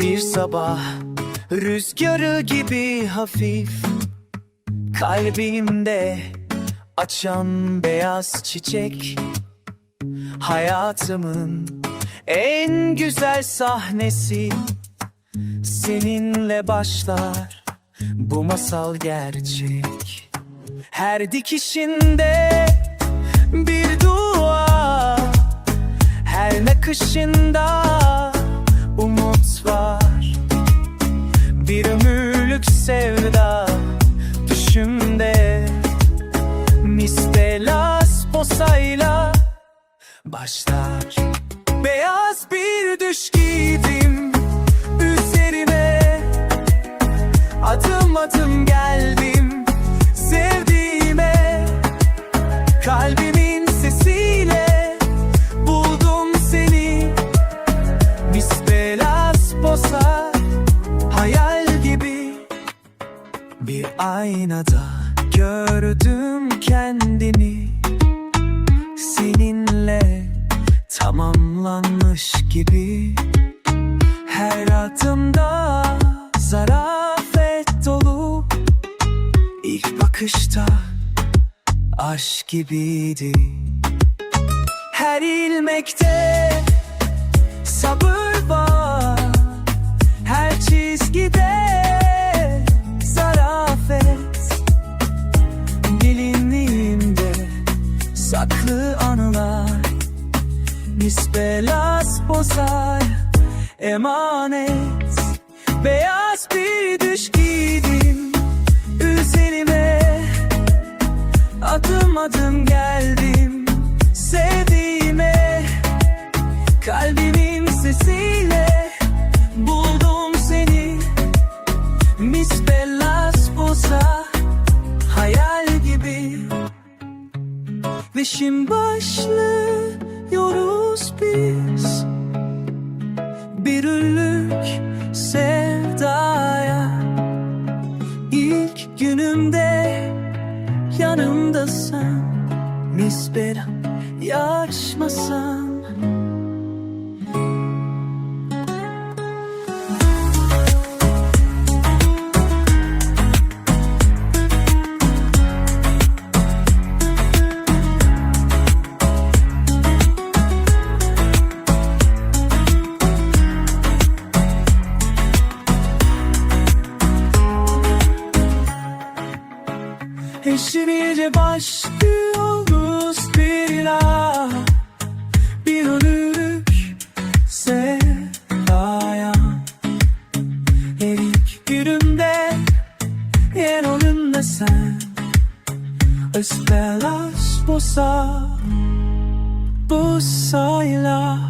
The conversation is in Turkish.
sabah. Rüzgarı gibi hafif. Kalbimde açan beyaz çiçek. Hayatımın en güzel sahnesi. Seninle başlar bu masal gerçek. Her dikişinde bir dua. Her nakışında başlar. Beyaz bir düş giydim üzerine. Adım adım geldim sevdiğime. Kalbimin sesiyle buldum seni. Mis belas posa hayal gibi. Bir aynada gördüm kendini tamamlanmış gibi. Her adımda zarafet dolu. İlk bakışta aşk gibiydi. Her ilmekte sabır Belas bozar emanet. Beyaz bir düş giydim üzerime. Adım adım geldim sevdiğime. Kalbimin sesiyle buldum seni. Mis belas boza hayal gibi. Ve şimdi başlıyoruz biz. Bir ürlük sevdaya. İlk günümde yanımdasın Nispera yaşmasam Eşliğince başlıyoruz bir daha Bir ölürük sevdaya. Her ilk günümde yer önünde sen. Esperas bosa Bu sayla